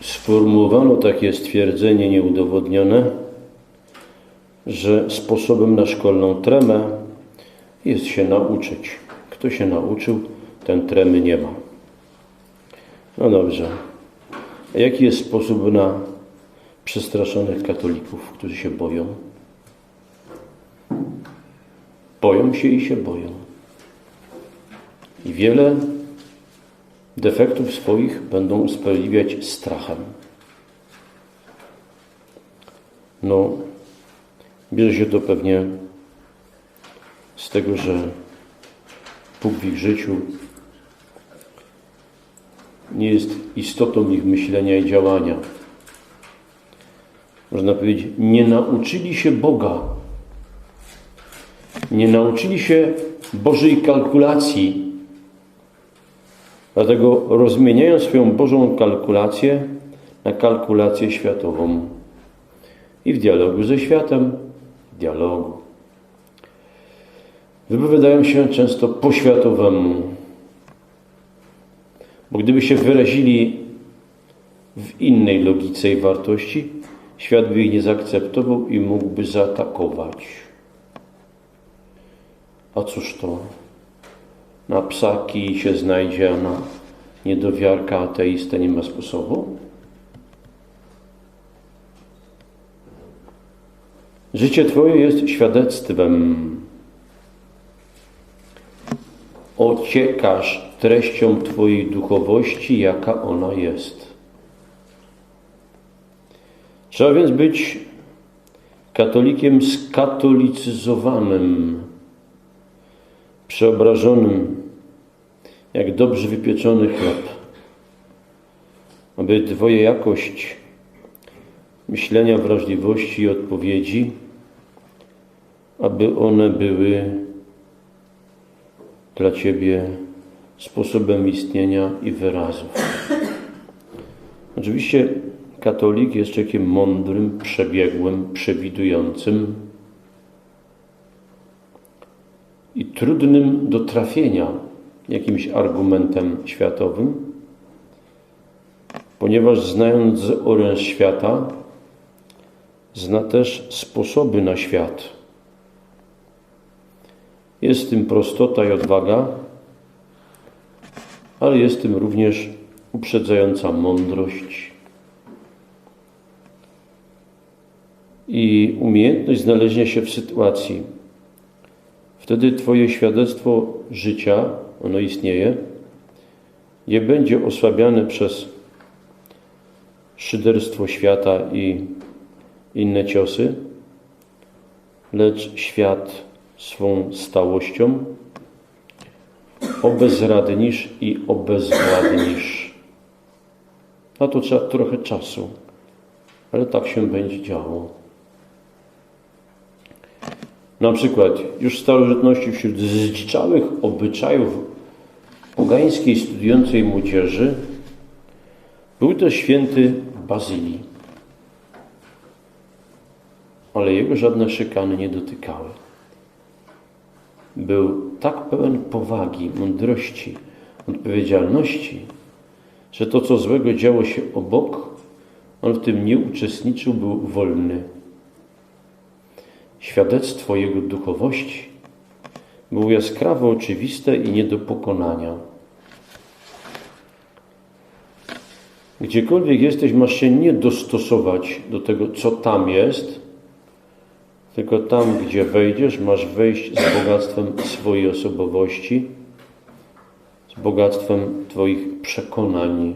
sformułowano takie stwierdzenie nieudowodnione, że sposobem na szkolną tremę jest się nauczyć. Kto się nauczył, ten tremy nie ma. No dobrze. A jaki jest sposób na przestraszonych katolików, którzy się boją? Boją się i się boją. I wiele defektów swoich będą usprawiedliwiać strachem. No, bierze się to pewnie z tego, że Bóg w ich życiu nie jest istotą ich myślenia i działania. Można powiedzieć, nie nauczyli się Boga. Nie nauczyli się Bożej kalkulacji. Dlatego rozmieniają swoją Bożą kalkulację na kalkulację światową. I w dialogu ze światem, dialogu. Wypowiadają się często po światowemu. Bo gdyby się wyrazili w innej logice i wartości, świat by ich nie zaakceptował i mógłby zaatakować. A cóż to? Na psaki się znajdzie, a na niedowiarka ateistę nie ma sposobu? Życie Twoje jest świadectwem. Ociekasz treścią Twojej duchowości, jaka ona jest. Trzeba więc być katolikiem skatolicyzowanym, przeobrażonym, jak dobrze wypieczony chleb, aby Twoja jakość myślenia, wrażliwości i odpowiedzi, aby one były dla Ciebie sposobem istnienia i wyrazów. Oczywiście katolik jest człowiekiem mądrym, przebiegłym, przewidującym i trudnym do trafienia jakimś argumentem światowym, ponieważ znając oręż świata, zna też sposoby na świat. Jest w tym prostota i odwaga, ale jest w tym również uprzedzająca mądrość i umiejętność znalezienia się w sytuacji. Wtedy Twoje świadectwo życia, ono istnieje, nie będzie osłabiane przez szyderstwo świata i inne ciosy, lecz świat swą stałością obezradnisz i obezwładnisz. Na to trzeba trochę czasu, ale tak się będzie działo. Na przykład już w starożytności wśród zdziczałych obyczajów pogańskiej studiującej młodzieży był też święty Bazylii. Ale jego żadne szykany nie dotykały. Był tak pełen powagi, mądrości, odpowiedzialności, że to, co złego działo się obok, on w tym nie uczestniczył, był wolny. Świadectwo jego duchowości było jaskrawo oczywiste i nie do pokonania. Gdziekolwiek jesteś, masz się nie dostosować do tego, co tam jest, tylko tam, gdzie wejdziesz, masz wejść z bogactwem swojej osobowości, z bogactwem Twoich przekonań,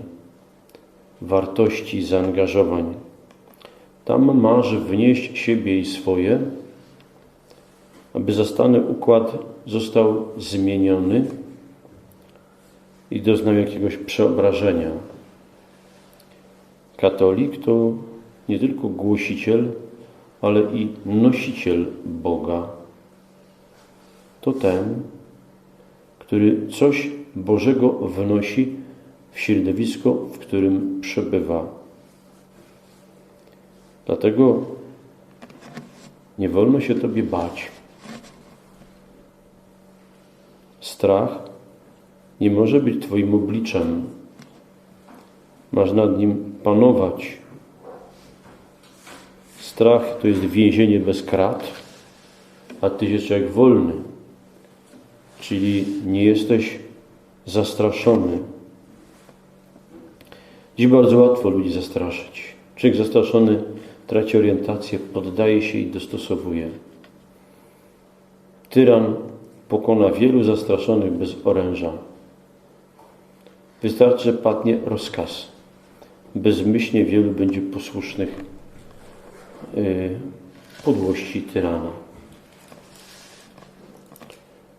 wartości, zaangażowań. Tam masz wnieść siebie i swoje, aby zastany układ został zmieniony i doznał jakiegoś przeobrażenia. Katolik to nie tylko głosiciel, ale i nosiciel Boga. To ten, który coś Bożego wnosi w środowisko, w którym przebywa. Dlatego nie wolno się Tobie bać. Strach nie może być Twoim obliczem. Masz nad nim panować. Strach to jest więzienie bez krat, a ty jesteś człowiek wolny, czyli nie jesteś zastraszony. Dziś bardzo łatwo ludzi zastraszyć. Człowiek zastraszony traci orientację, poddaje się i dostosowuje. Tyran pokona wielu zastraszonych bez oręża. Wystarczy, że padnie rozkaz. Bezmyślnie wielu będzie posłusznych yy, podłości tyrana.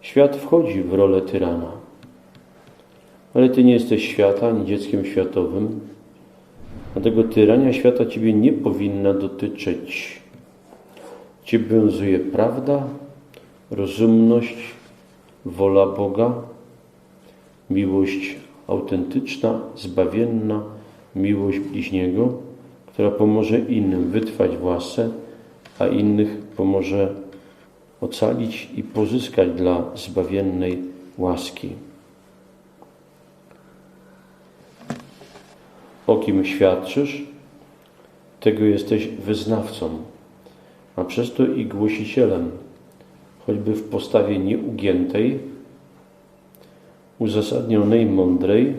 Świat wchodzi w rolę tyrana, ale ty nie jesteś świata, ani dzieckiem światowym, dlatego tyrania świata ciebie nie powinna dotyczyć. Ciebie obowiązuje prawda, rozumność, wola Boga, miłość autentyczna, zbawienna, miłość bliźniego, która pomoże innym wytrwać w łasce, a innych pomoże ocalić i pozyskać dla zbawiennej łaski. O kim świadczysz, tego jesteś wyznawcą, a przez to i głosicielem, choćby w postawie nieugiętej, uzasadnionej, mądrej,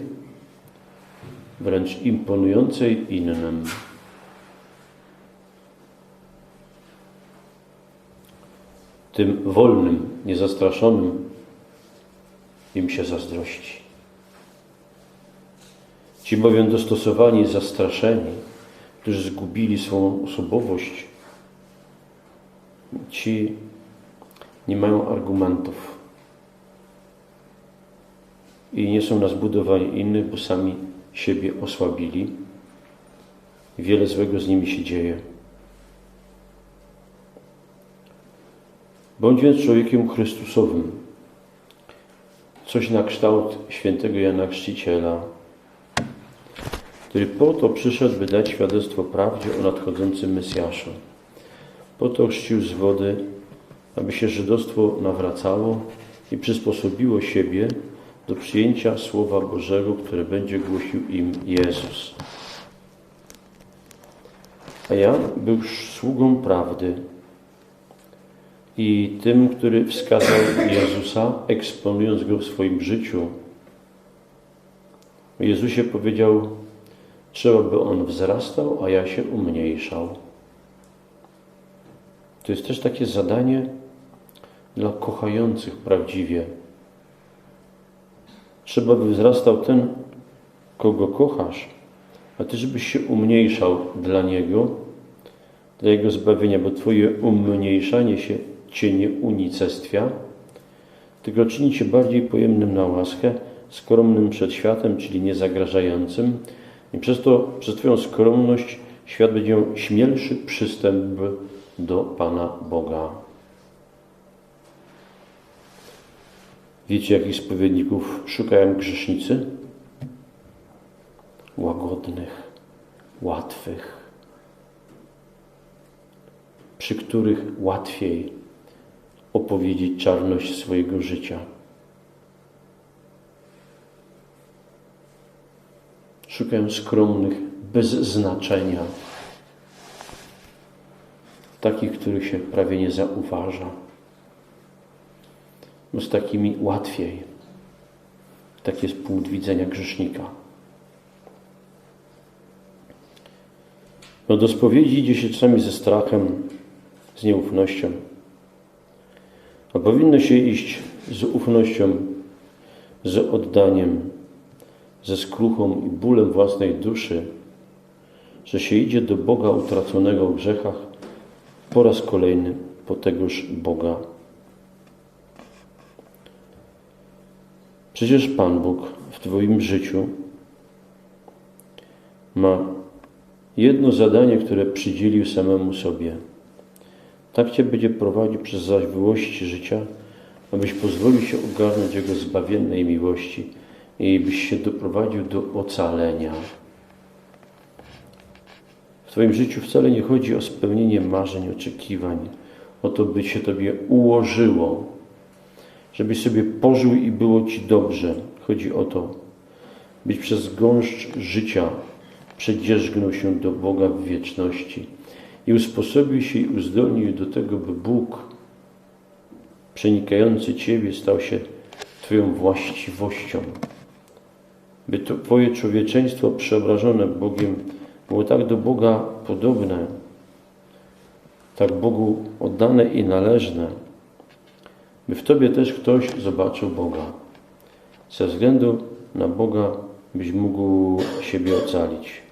wręcz imponującej innym. Tym wolnym, niezastraszonym im się zazdrości. Ci bowiem dostosowani, zastraszeni, którzy zgubili swoją osobowość, ci nie mają argumentów i nie są na zbudowanie innych, bo sami siebie osłabili. Wiele złego z nimi się dzieje. Bądź więc człowiekiem Chrystusowym. Coś na kształt świętego Jana Chrzciciela, który po to przyszedł, by dać świadectwo prawdzie o nadchodzącym Mesjaszu. Po to chrzcił z wody, aby się żydostwo nawracało i przysposobiło siebie do przyjęcia Słowa Bożego, które będzie głosił im Jezus. A Jan był sługą prawdy i tym, który wskazał Jezusa, eksponując Go w swoim życiu. O Jezusie powiedział, trzeba by On wzrastał, a ja się umniejszał. To jest też takie zadanie dla kochających prawdziwie. Trzeba by wzrastał ten, kogo kochasz, a Ty, żebyś się umniejszał dla Niego, dla Jego zbawienia, bo Twoje umniejszanie się Cię nie unicestwia, tylko czyni Cię bardziej pojemnym na łaskę, skromnym przed światem, czyli niezagrażającym i przez to, przez Twoją skromność świat będzie miał śmielszy przystęp do Pana Boga. Wiecie, jakich spowiedników szukają grzesznicy? Łagodnych, łatwych, przy których łatwiej opowiedzieć czarność swojego życia. Szukają skromnych, bez znaczenia, takich, których się prawie nie zauważa. No z takimi łatwiej. Tak jest punkt widzenia grzesznika. No do spowiedzi idzie się czasami ze strachem, z nieufnością. A powinno się iść z ufnością, z oddaniem, ze skruchą i bólem własnej duszy, że się idzie do Boga utraconego w grzechach po raz kolejny po tegoż Boga. Przecież Pan Bóg w Twoim życiu ma jedno zadanie, które przydzielił samemu sobie. Tak Cię będzie prowadził przez zawiłości życia, abyś pozwolił się ogarnąć Jego zbawiennej miłości i byś się doprowadził do ocalenia. W Twoim życiu wcale nie chodzi o spełnienie marzeń, oczekiwań, o to, by się Tobie ułożyło, żebyś sobie pożył i było Ci dobrze. Chodzi o to, być przez gąszcz życia przedzierzgnął się do Boga w wieczności i usposobił się i uzdolnił do tego, by Bóg przenikający Ciebie stał się Twoją właściwością. By to Twoje człowieczeństwo przeobrażone Bogiem było tak do Boga podobne, tak Bogu oddane i należne, by w Tobie też ktoś zobaczył Boga. Ze względu na Boga byś mógł siebie ocalić.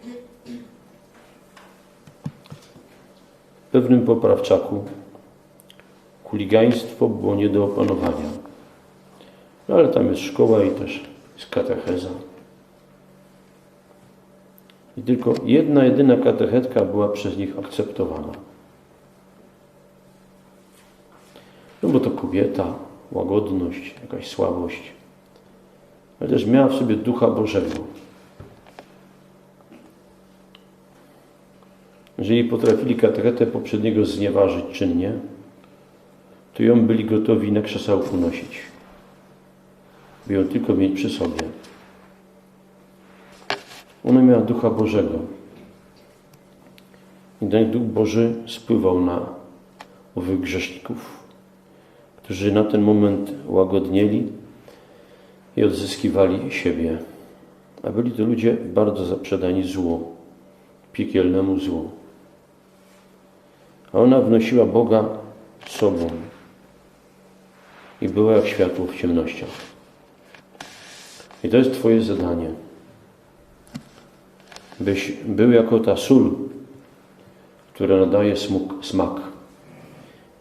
W pewnym poprawczaku chuligaństwo było nie do opanowania. No ale tam jest szkoła i też jest katecheza. I tylko jedna, jedyna katechetka była przez nich akceptowana. No bo to kobieta, łagodność, jakaś słabość, ale też miała w sobie Ducha Bożego. Jeżeli potrafili katechetę poprzedniego znieważyć czynnie, to ją byli gotowi na krzesełku nosić, by ją tylko mieć przy sobie. Ona miała Ducha Bożego. I ten Duch Boży spływał na owych grzeszników, którzy na ten moment łagodnieli i odzyskiwali siebie. A byli to ludzie bardzo zaprzedani złu, piekielnemu złu. A ona wnosiła Boga sobą i była jak światło w ciemnościach. I to jest Twoje zadanie. Byś był jako ta sól, która nadaje smuk, smak,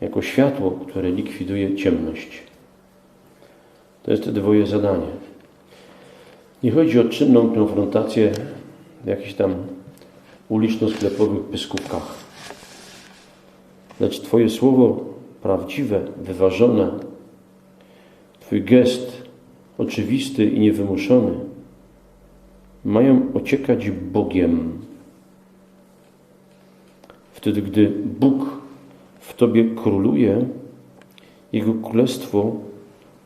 jako światło, które likwiduje ciemność. To jest Twoje zadanie. Nie chodzi o czynną konfrontację w jakichś tam uliczno-sklepowych pyskówkach. Lecz Twoje słowo prawdziwe, wyważone, Twój gest oczywisty i niewymuszony mają ociekać Bogiem. Wtedy, gdy Bóg Tobie króluje, Jego królestwo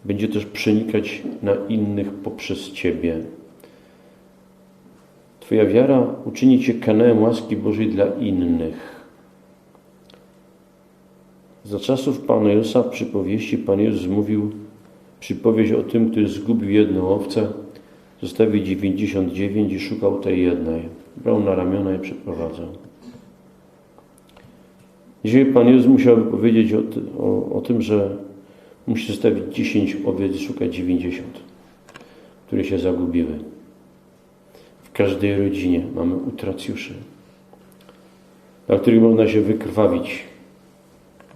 będzie też przenikać na innych poprzez Ciebie. Twoja wiara uczyni Cię kanałem łaski Bożej dla innych. Za czasów Pana Jezusa w przypowieści Pan Jezus mówił przypowieść o tym, który zgubił jedną owcę, zostawił 99 i szukał tej jednej. Brał na ramiona i przeprowadzał. Dzisiaj Pan Jezus musiałby powiedzieć o, o, o tym, że musi zostawić 10 owiec szukać 90, które się zagubiły. W każdej rodzinie mamy utracjuszy, na których można się wykrwawić.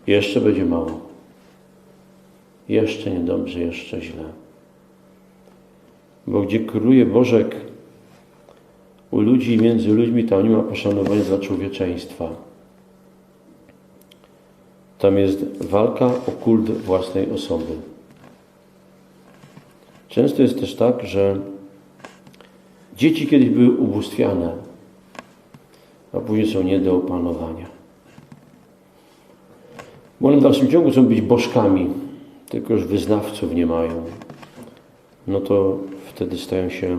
Jeszcze będzie mało. Jeszcze niedobrze, jeszcze źle. Bo gdzie króluje Bożek u ludzi i między ludźmi, tam nie ma poszanowania dla człowieczeństwa. Tam jest walka o kult własnej osoby. Często jest też tak, że dzieci kiedyś były ubóstwiane, a później są nie do opanowania. Bo one w dalszym ciągu chcą być bożkami, tylko już wyznawców nie mają. No to wtedy stają się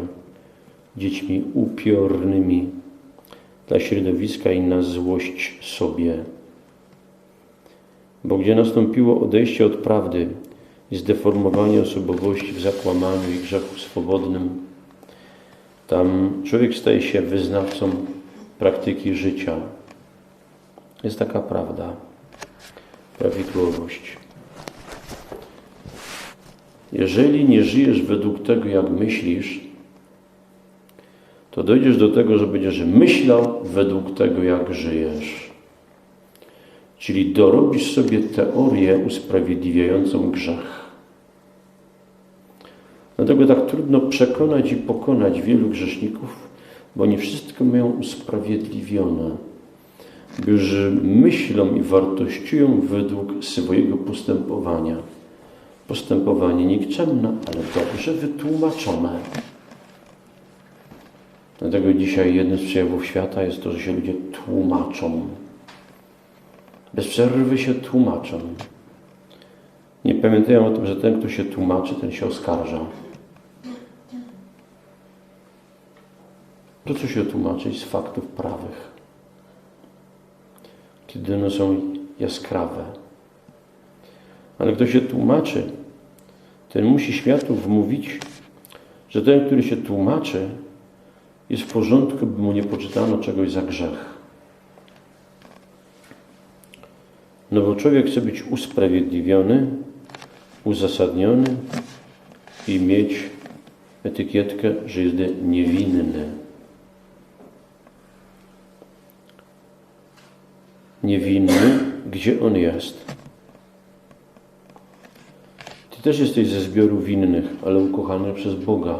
dziećmi upiornymi dla środowiska i na złość sobie. Bo gdzie nastąpiło odejście od prawdy i zdeformowanie osobowości w zakłamaniu i grzechu swobodnym, tam człowiek staje się wyznawcą praktyki życia. Jest taka prawda, prawidłowość. Jeżeli nie żyjesz według tego, jak myślisz, to dojdziesz do tego, że będziesz myślał według tego, jak żyjesz. Czyli dorobisz sobie teorię usprawiedliwiającą grzech. Dlatego tak trudno przekonać i pokonać wielu grzeszników, bo nie wszystko mają usprawiedliwione, gdyż myślą i wartościują według swojego postępowania. Postępowanie nikczemne, ale dobrze wytłumaczone. Dlatego dzisiaj jednym z przejawów świata jest to, że się ludzie tłumaczą. Bez przerwy się tłumaczą. Nie pamiętają o tym, że ten, kto się tłumaczy, ten się oskarża. Po co się tłumaczyć z faktów prawych? Kiedy one są jaskrawe. Ale kto się tłumaczy, ten musi światu wmówić, że ten, który się tłumaczy, jest w porządku, by mu nie poczytano czegoś za grzech. No bo człowiek chce być usprawiedliwiony, uzasadniony i mieć etykietkę, że jest niewinny. Niewinny, gdzie on jest? Ty też jesteś ze zbioru winnych, ale ukochany przez Boga.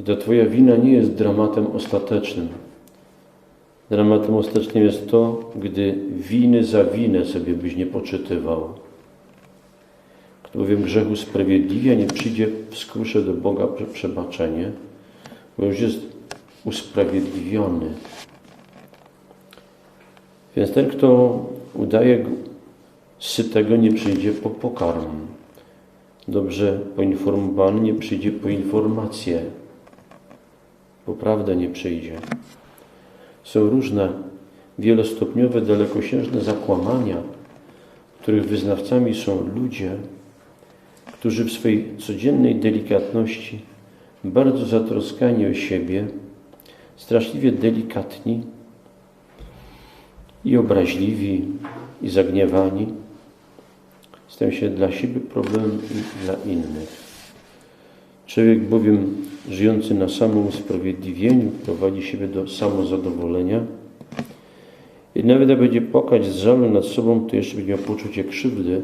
I ta Twoja wina nie jest dramatem ostatecznym. Dramatem ostatecznym jest to, gdy winy za winę sobie byś nie poczytywał. Kto bowiem grzechu sprawiedliwia, nie przyjdzie w skrusze do Boga przebaczenie, bo już jest usprawiedliwiony. Więc ten, kto udaje sytego, nie przyjdzie po pokarm. Dobrze poinformowany nie przyjdzie po informację, bo prawda nie przyjdzie. Są różne wielostopniowe, dalekosiężne zakłamania, których wyznawcami są ludzie, którzy w swojej codziennej delikatności, bardzo zatroskani o siebie, straszliwie delikatni i obraźliwi, i zagniewani, stają się dla siebie problemem i dla innych. Człowiek bowiem żyjący na samym usprawiedliwieniu prowadzi siebie do samozadowolenia i nawet będzie płakać z żalu nad sobą, to jeszcze będzie miał poczucie krzywdy,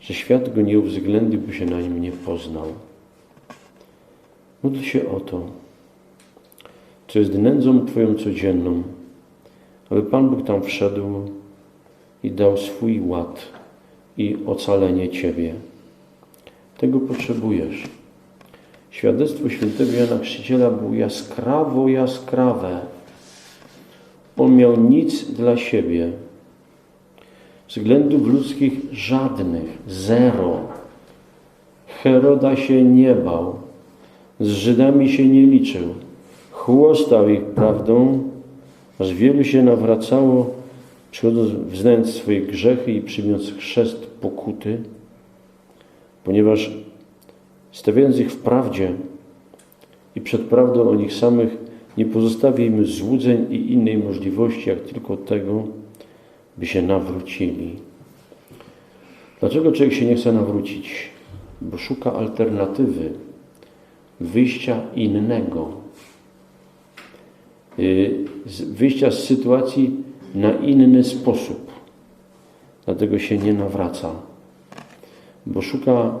że świat go nie uwzględnił, by się na nim nie poznał. Módl się o to, co jest nędzą Twoją codzienną, aby Pan Bóg tam wszedł i dał swój ład i ocalenie Ciebie. Tego potrzebujesz. Świadectwo świętego Jana Chrzciciela było jaskrawo jaskrawe. On miał nic dla siebie. Względów ludzkich żadnych, zero. Heroda się nie bał, z Żydami się nie liczył, chłostał ich prawdą, aż wielu się nawracało, przychodząc, wznając swoje grzechy i przyjmując chrzest pokuty, ponieważ stawiając ich w prawdzie i przed prawdą o nich samych, nie pozostawi im złudzeń i innej możliwości, jak tylko tego, by się nawrócili. Dlaczego człowiek się nie chce nawrócić? Bo szuka alternatywy, wyjścia innego, y, wyjścia z sytuacji na inny sposób. Dlatego się nie nawraca, bo szuka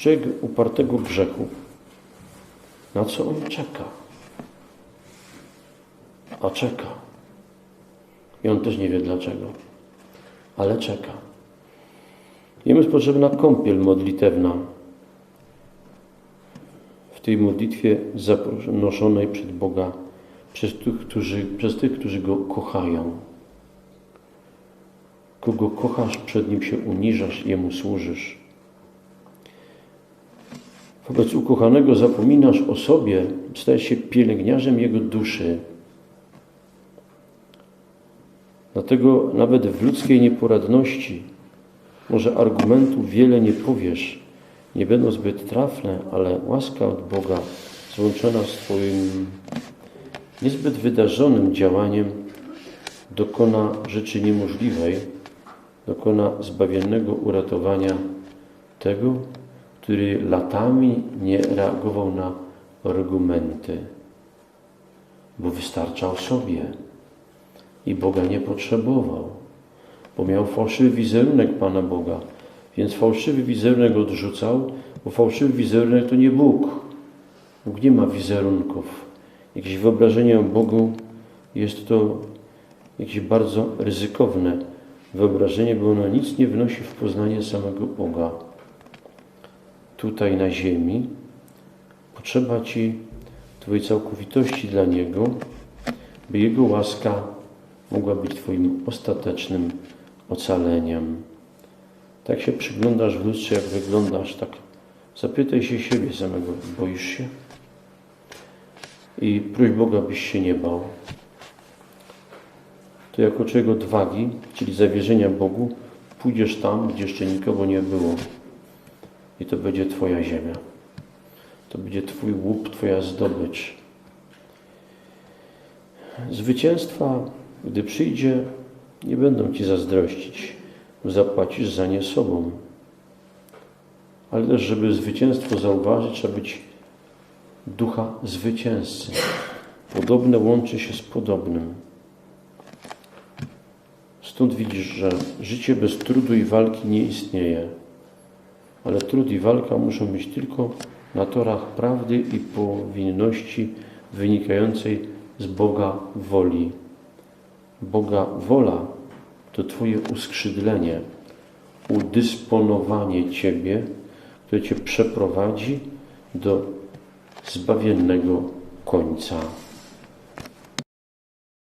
człowiek upartego grzechu, na co on czeka? A czeka. I on też nie wie dlaczego, ale czeka. Jemu jest potrzebna kąpiel modlitewna. W tej modlitwie zanoszonej przed Boga przez tych, którzy, przez tych, którzy Go kochają. Kogo kochasz, przed Nim się uniżasz, Jemu służysz. Wobec ukochanego zapominasz o sobie, stajesz się pielęgniarzem Jego duszy. Dlatego nawet w ludzkiej nieporadności może argumentów wiele nie powiesz, nie będą zbyt trafne, ale łaska od Boga złączona z Twoim niezbyt wydarzonym działaniem dokona rzeczy niemożliwej, dokona zbawiennego uratowania tego, który latami nie reagował na argumenty, bo wystarczał sobie i Boga nie potrzebował, bo miał fałszywy wizerunek Pana Boga, więc fałszywy wizerunek odrzucał, bo fałszywy wizerunek to nie Bóg. Bóg nie ma wizerunków. jakieś wyobrażenie o Bogu, jest to jakieś bardzo ryzykowne wyobrażenie, bo ono nic nie wnosi w poznanie samego Boga. Tutaj na ziemi potrzeba Ci Twojej całkowitości dla Niego, by Jego łaska mogła być Twoim ostatecznym ocaleniem. Tak się przyglądasz w lustrze, jak wyglądasz, tak zapytaj się siebie samego, boisz się? I próś Boga, byś się nie bał. To jako człowiek odwagi, czyli zawierzenia Bogu, pójdziesz tam, gdzie jeszcze nikogo nie było. I to będzie Twoja ziemia. To będzie Twój łup, Twoja zdobycz. Zwycięstwa, gdy przyjdzie, nie będą Ci zazdrościć, zapłacisz za nie sobą. Ale też, żeby zwycięstwo zauważyć, trzeba być ducha zwycięzcy. Podobne łączy się z podobnym. Stąd widzisz, że życie bez trudu i walki nie istnieje. Ale trud i walka muszą być tylko na torach prawdy i powinności wynikającej z Boga woli. Boga wola to Twoje uskrzydlenie, udysponowanie Ciebie, które Cię przeprowadzi do zbawiennego końca.